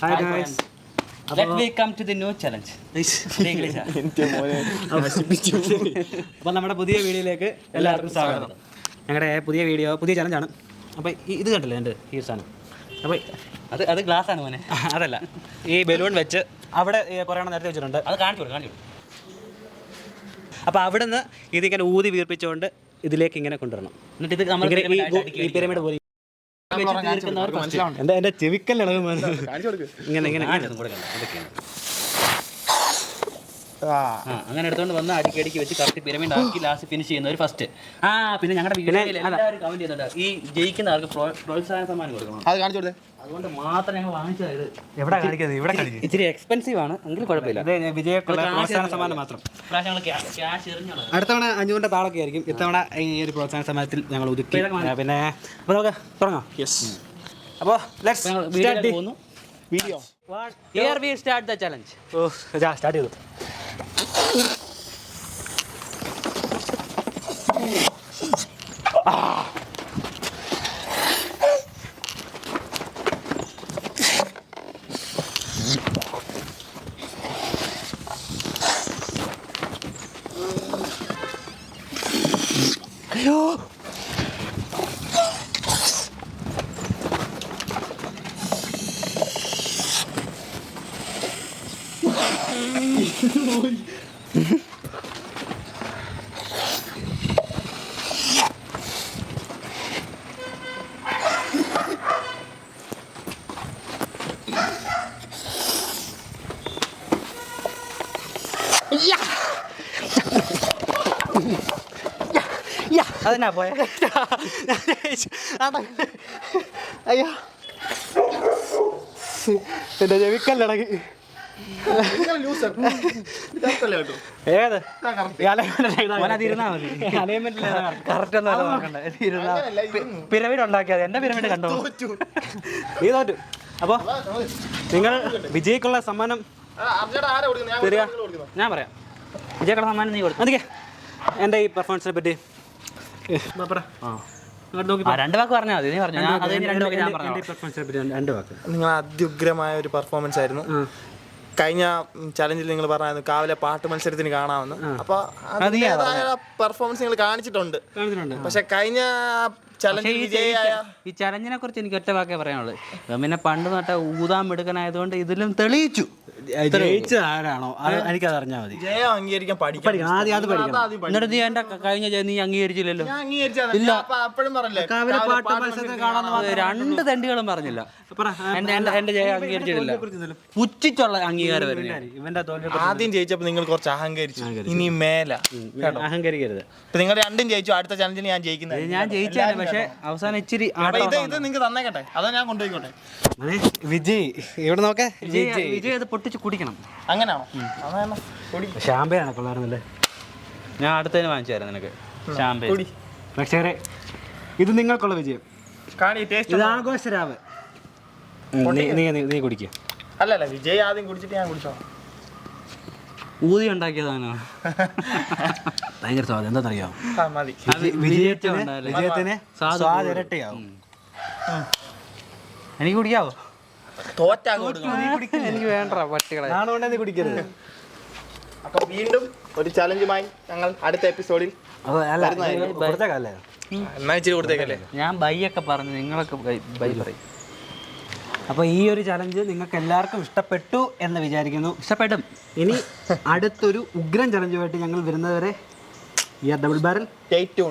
Hi guys let me come to the new challenge? അപ്പോൾ നമ്മുടെ പുതിയ വീഡിയോയിലേക്ക് എല്ലാവർക്കും സ്വാഗതം. ഞങ്ങളുടെ പുതിയ വീഡിയോ പുതിയ ചലഞ്ചാണ് അപ്പോൾ ഇത് കണ്ടില്ലേ എന്റെ ഈ സാധനം? അപ്പോൾ അത് അത് ഗ്ലാസ് ആണ് മോനെ. അതല്ല. ഈ ബലൂൺ വെച്ച് അവിടെ കുറേ എണ്ണം നേരത്തെ വെച്ചിട്ടുണ്ട്. അത് കാണിച്ചു കൊടുക്കും കാണിച്ചു. അപ്പോൾ അവിടെ നിന്ന് ഇതിങ്ങനെ ഊതി വീർപ്പിച്ചുകൊണ്ട് ഇതിലേക്ക് ഇങ്ങനെ കൊണ്ടുവരണം. എന്നിട്ട് ഇത് നമ്മൾ ഈ പിരമിഡ് പോലെ എന്റെ ചെവിക്കൽ ഇങ്ങനെ ഇങ്ങനെ കാണിച്ചു തന്നു, കൊടുക്കണ്ട. ഇതൊക്കെയാണ്. ആ, അങ്ങനെ എടുത്തോണ്ട് വന്ന് അടിക്കി അടിക്കി വെച്ച് കറക്റ്റ് പിരമിഡ് ആക്കി ലാസ്റ്റ് ഫിനിഷ് ചെയ്യുന്ന ഒരു ഫസ്റ്റ് ആ പിന്നെ ഞങ്ങളുടെ വീഡിയോയിൽ എല്ലാവരും കമന്റ് ചെയ്യുന്നുണ്ട്. ഈ ജയിക്കുന്ന ആൾക്ക് പ്രോത്സാഹന സമ്മാനം കൊടുക്കണം. അത് കാണിച്ചു കൊടുത്തേ. അതുകൊണ്ട് മാത്രം ഞങ്ങൾ വാങ്ങിച്ചത് ഇത്. എവിടെ കാണിക്കുന്നത്? ഇവിടെ കാണിക്കുന്നത് ഇച്ചിരി എക്സ്പെൻസീവ് ആണ്. എങ്കിലും കുഴപ്പമില്ല. ഇത് വിജയക്കുള്ള പ്രോത്സാഹന സമ്മാനം മാത്രം. അടുത്തവണ അഞ്ഞൂറിന്റെ താളൊക്കെ ആയിരിക്കും. ഇത്തവണ ഈ ഒരു പ്രോത്സാഹന സമ്മാനത്തിൽ ഞങ്ങൾ ഒതുക്കി. പിന്നെ അപ്പോൾ നമുക്ക് തുടങ്ങാം. യെസ് അപ്പോൾ let's video here we start the challenge oh start ചെയ്തു. 아. 요. അതെന്നാ പോയ അയ്യോ എൻ്റെ ചെവിക്കല്ലടങ്ങി ഏത്? പിരമിഡ് ഉണ്ടാക്കിയത് എന്റെ പിരമിഡ് കണ്ടോ? നീ തോറ്റു. അപ്പൊ നിങ്ങൾ വിജയിക്കുള്ള സമ്മാനം ഞാൻ പറയാം. വിജയ്ക്കുള്ള സമ്മാനം നീ കൊടുക്കും. അതൊക്കെ. എന്റെ ഈ പെർഫോമൻസിനെ പറ്റി? രണ്ട് വാക്ക് പറഞ്ഞാൽ മതി. നീ പറഞ്ഞു. ഞാൻ അത് രണ്ട് വാക്ക് ഞാൻ പറഞ്ഞു രണ്ട് രണ്ട് വാക്ക്. നിങ്ങൾ അത്യുഗ്രമായ ഒരു പെർഫോമൻസ് ആയിരുന്നു. കഴിഞ്ഞ ചലഞ്ചിൽ നിങ്ങൾ പറഞ്ഞായിരുന്നു കാവിലെ പാട്ട് മത്സരത്തിന് കാണാമെന്ന്. അപ്പൊ പെർഫോമൻസ് നിങ്ങൾ കാണിച്ചിട്ടുണ്ട്. പക്ഷെ കഴിഞ്ഞ ഈ ചലഞ്ചിനെ കുറിച്ച് എനിക്ക് ഒറ്റ വാക്കേ പറയാനുള്ളൂ. പിന്നെ പണ്ട് നട്ട ഊതാൻ മിടുക്കനായതുകൊണ്ട് ഇതിലും തെളിയിച്ചു. ജയിച്ച ആരാണോ? അത് എനിക്കത് അറിഞ്ഞാൽ മതി. ജയം അംഗീകരിക്കാൻ പഠിക്കണം. പഠിക്കണം. ആദ്യം അത് പഠിക്കണം. എന്നിട്ട് നീ എന്റെ കഴിഞ്ഞ ജയം നീ അംഗീകരിച്ചില്ലല്ലോ? അപ്പോഴും പറഞ്ഞില്ലേ പാട്ട് കാണാൻ രണ്ട് തെണ്ടികളും പറഞ്ഞില്ല. പറ എന്റെ എന്റെ എന്റെ ജയം അംഗീകരിച്ചിട്ടില്ല പുച്ഛിച്ചുള്ള അംഗീകാരം വരുന്നത് ആദ്യം ജയിച്ചപ്പോ നിങ്ങൾ കുറച്ച് അഹങ്കരിച്ചു. ഇനി മേല. അഹങ്കരിക്കരുത്. ഇപ്പൊ നിങ്ങൾ രണ്ടും ജയിച്ചു. അടുത്ത ചലഞ്ചിന് ഞാൻ ജയിക്കുന്നത് ഞാൻ ജയിച്ചാണ് പക്ഷെ അവസാനം ഇച്ചിരി അപ്പൊ ഇത് ഇത് നിങ്ങൾക്ക് തന്നേക്കട്ടെ. അതോ ഞാൻ കൊണ്ടുപോയിക്കോട്ടെ. വിജയ് ഇവിടെ നോക്കേ? വിജയ് വിജയ് അത് പൊട്ടിച്ച് കുടിക്കണം. അങ്ങനെയാണോ? അതാണ് കുടി. ഷാമ്പയാണ് കൊള്ളാറുന്നല്ലേ ഞാൻ അടുത്തതിന് വാങ്ങിച്ചു തരാം നിനക്ക്. ഷാമ്പേ. പക്ഷേ ഇത് നിങ്ങൾക്കുള്ള വിജയം. കാണി ടേസ്റ്റ് ഇത് ആഘോഷരാവ്. നീ നീ കുടിക്കുക അല്ല അല്ല വിജയ് ആദ്യം കുടിച്ചിട്ട് ഞാൻ കുടിച്ചോ ഊതി ഉണ്ടാക്കിയതാണ് ഭയങ്കര സ്വാദം. എന്താണെന്നറിയോ ആ മതി. വിജയത്തിന് എനിക്ക് കുടിക്കാവോ? എനിക്ക് വേണ്ട പട്ടികളെ. നാണുകൊണ്ടേ നീ കുടിക്കരുത്. അപ്പൊ വീണ്ടും ഒരു ചലഞ്ചുമായി ഞങ്ങൾ അടുത്ത എപ്പിസോഡിൽ ഞാൻ ബൈ ഒക്കെ പറഞ്ഞു നിങ്ങളൊക്കെ ബൈ പറയും. അപ്പോൾ ഈ ഒരു ചലഞ്ച് നിങ്ങൾക്ക് എല്ലാവർക്കും ഇഷ്ടപ്പെട്ടു എന്ന് വിചാരിക്കുന്നു. ഇഷ്ടപ്പെടും ഇനി അടുത്തൊരു ഉഗ്രൻ ചലഞ്ചുമായിട്ട് ഞങ്ങൾ വരുന്നതുവരെ ഈ ഡബിൾ ബാരൽ ടൈറ്റ്